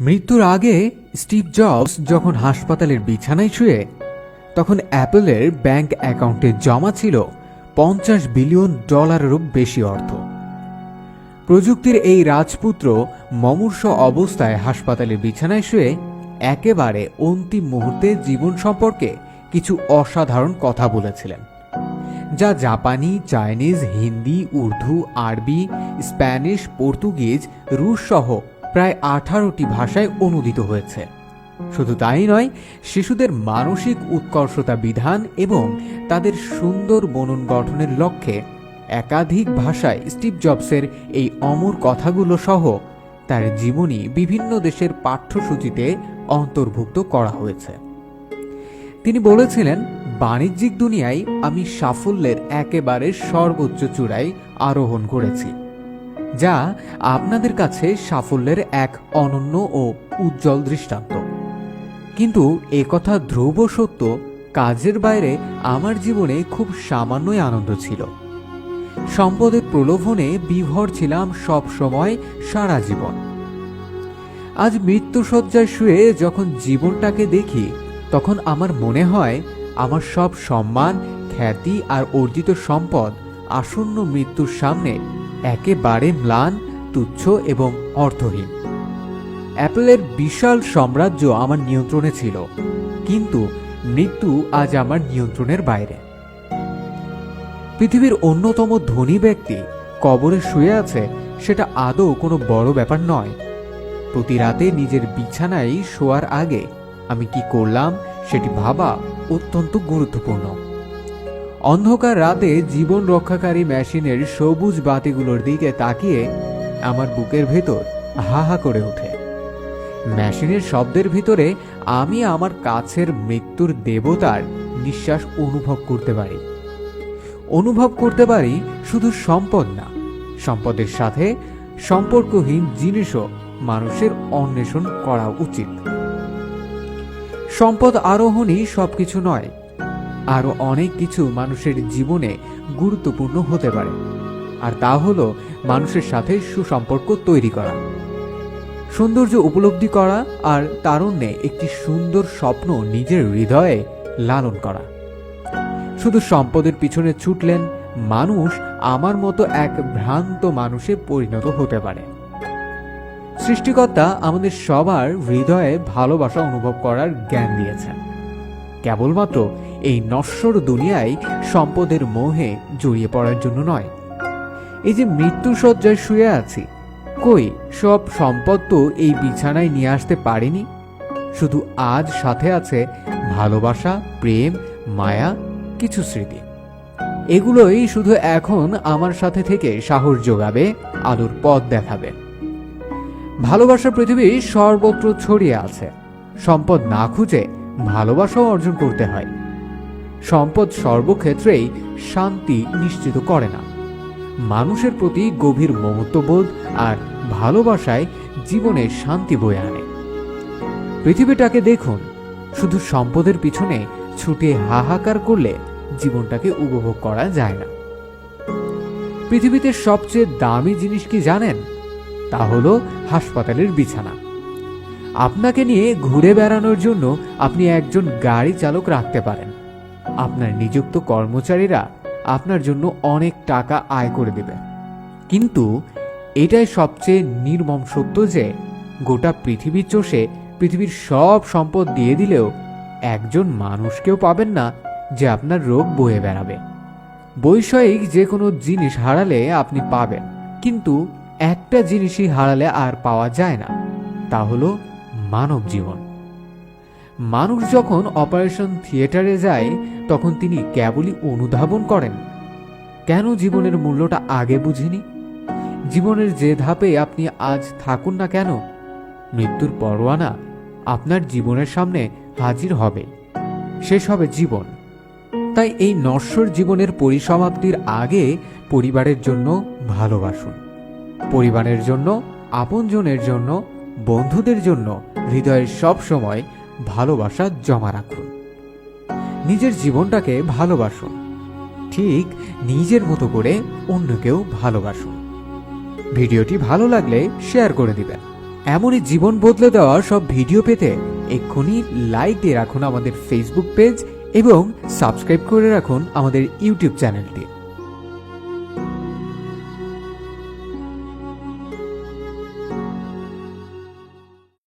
মৃত্যুর আগে Steve jobs যখন হাসপাতালের বিছানায় শুয়ে, তখন অ্যাপলের ব্যাংক অ্যাকাউন্টে জমা ছিল পঞ্চাশ বিলিয়ন ডলারেরও বেশি অর্থ। প্রযুক্তির এই রাজপুত্র মমূর্ষ অবস্থায় হাসপাতালের বিছানায় শুয়ে একেবারে অন্তিম মুহূর্তে জীবন সম্পর্কে কিছু অসাধারণ কথা বলেছিলেন, যা জাপানি, চাইনিজ, হিন্দি, উর্দু, আরবি, স্প্যানিশ, পর্তুগিজ, রুশ সহ প্রায় আঠারোটি ভাষায় অনুদিত হয়েছে। শুধু তাই নয়, শিশুদের মানসিক উৎকর্ষতা বিধান এবং তাদের সুন্দর বনন গঠনের লক্ষ্যে একাধিক ভাষায় স্টিভ জবসের এই অমর কথাগুলো সহ তার জীবনী বিভিন্ন দেশের পাঠ্যসূচিতে অন্তর্ভুক্ত করা হয়েছে। তিনি বলেছিলেন, বাণিজ্যিক দুনিয়ায় আমি সাফল্যের একেবারে সর্বোচ্চ চূড়ায় আরোহণ করেছি। যা আপনাদের কাছে সাফল্যের এক অনন্য ও উজ্জ্বল দৃষ্টান্ত। কিন্তু একথা ধ্রুব সত্য, কাজের বাইরে আমার জীবনে খুব সামান্যই আনন্দ ছিল। সম্পদের প্রলোভনে বিভর ছিলাম সব সময় সারা জীবন। আজ মৃত্যুসজ্জায় শুয়ে যখন জীবনটাকে দেখি, তখন আমার মনে হয় আমার সব সম্মান, খ্যাতি আর অর্জিত সম্পদ আসন্ন মৃত্যুর সামনে একেবারে ম্লান, তুচ্ছ এবং অর্থহীন। অ্যাপলের বিশাল সাম্রাজ্য আমার নিয়ন্ত্রণে ছিল, কিন্তু মৃত্যু আজ আমার নিয়ন্ত্রণের বাইরে। পৃথিবীর অন্যতম ধনী ব্যক্তি কবরে শুয়ে আছে, সেটা আদৌ কোনো বড় ব্যাপার নয়। প্রতি রাতে নিজের বিছানায় শোয়ার আগে আমি কি করলাম, সেটি ভাবা অত্যন্ত গুরুত্বপূর্ণ। অন্ধকার রাতে জীবন রক্ষাকারী মেশিনের সবুজ বাতিগুলোর দিকে তাকিয়ে আমার বুকের ভেতর হা হা করে ওঠে। মেশিনের শব্দের ভিতরে আমি আমার কাছের মৃত্যুর দেবতার নিঃশ্বাস অনুভব করতে পারি। অনুভব করতে পারি শুধু সম্পদ না, সম্পদের সাথে সম্পর্কহীন জিনিসও মানুষের অন্বেষণ করা উচিত। সম্পদ আরোহণই সবকিছু নয় আরও অনেক কিছু মানুষের জীবনে গুরুত্বপূর্ণ হতে পারে। আর তা হলো মানুষের সাথে সুসম্পর্ক তৈরি করা। সৌন্দর্য উপলব্ধি করা আর তারুণ্যে একটি সুন্দর স্বপ্ন নিজের হৃদয়ে লালন করা। শুধু সম্পদের পিছনে ছুটলেন, মানুষ আমার মতো এক ভ্রান্ত মানুষে পরিণত হতে পারে। সৃষ্টিকর্তা আমাদের সবার হৃদয়ে ভালোবাসা অনুভব করার জ্ঞান দিয়েছেন। কেবলমাত্র এই নশ্বর দুনিয়ায় সম্পদের মোহে জড়িয়ে পড়ার জন্য নয়। এই যে মৃত্যু শয্যায় শুয়ে আছি, কই সব সম্পদ তো এই বিছানায় নিয়ে আসতে পারিনি? শুধু আজ সাথে আছে ভালোবাসা, প্রেম, মায়া, কিছু স্মৃতি। এগুলোই শুধু এখন আমার সাথে থেকে সাহস যোগাবে, আলোর পথ দেখাবে। ভালোবাসা পৃথিবী সর্বত্র ছড়িয়ে আছে। সম্পদ না খুঁজে ভালোবাসাও অর্জন করতে হয়। সম্পদ সর্বক্ষেত্রেই শান্তি নিশ্চিত করে না। মানুষের প্রতি গভীর মমত্ববোধ আর ভালোবাসায় জীবনে শান্তি বয়ে আনে। পৃথিবীটাকে দেখুন, শুধু সম্পদের পিছনে ছুটে হাহাকার করলে জীবনটাকে উপভোগ করা যায় না। পৃথিবীতে সবচেয়ে দামি জিনিস কি জানেন? তা হলো হাসপাতালের বিছানা। আপনাকে নিয়ে ঘুরে বেড়ানোর জন্য আপনি একজন গাড়ি চালক রাখতে পারেন। আপনার নিযুক্ত কর্মচারীরা আপনার জন্য অনেক টাকা আয় করে দেবে। কিন্তু এটাই সবচেয়ে নির্মম সত্য যে গোটা পৃথিবী চষে পৃথিবীর সব সম্পদ দিয়ে দিলেও একজন মানুষকেও পাবেন না যে আপনার রোগ বয়ে বেড়াবে। বৈষয়িক যে কোনো জিনিস হারালে আপনি পাবেন, কিন্তু একটা জিনিসই হারালে আর পাওয়া যায় না, তা হলো মানব জীবন। মানুষ যখন অপারেশন থিয়েটারে যায় তখন তিনি কেবলই অনুধাবন করেন। কেন জীবনের মূল্যটা আগে বুঝিনি? জীবনের যে ধাপে আপনি আজ থাকুন না কেন, মৃত্যুর পরোয়ানা আপনার জীবনের সামনে হাজির হবে। শেষ হবে জীবন। তাই এই নশ্বর জীবনের পরিসমাপ্তির আগে পরিবারের জন্য ভালোবাসুন। পরিবারের জন্য, আপনজনের জন্য, বন্ধুদের জন্য হৃদয়ের সব সময় ভালোবাসা জমা রাখুন। নিজের জীবনটাকে ভালোবাসুন। ঠিক নিজের মতো করে অন্যকেও ভালোবাসুন। ভিডিওটি ভালো লাগলে শেয়ার করে দিবেন। এমনই জীবন বদলে দেওয়া সব ভিডিও পেতে এক্ষুনি লাইক দিয়ে রাখুন আমাদের ফেসবুক পেজ এবং সাবস্ক্রাইব করে রাখুন আমাদের ইউটিউব চ্যানেলটি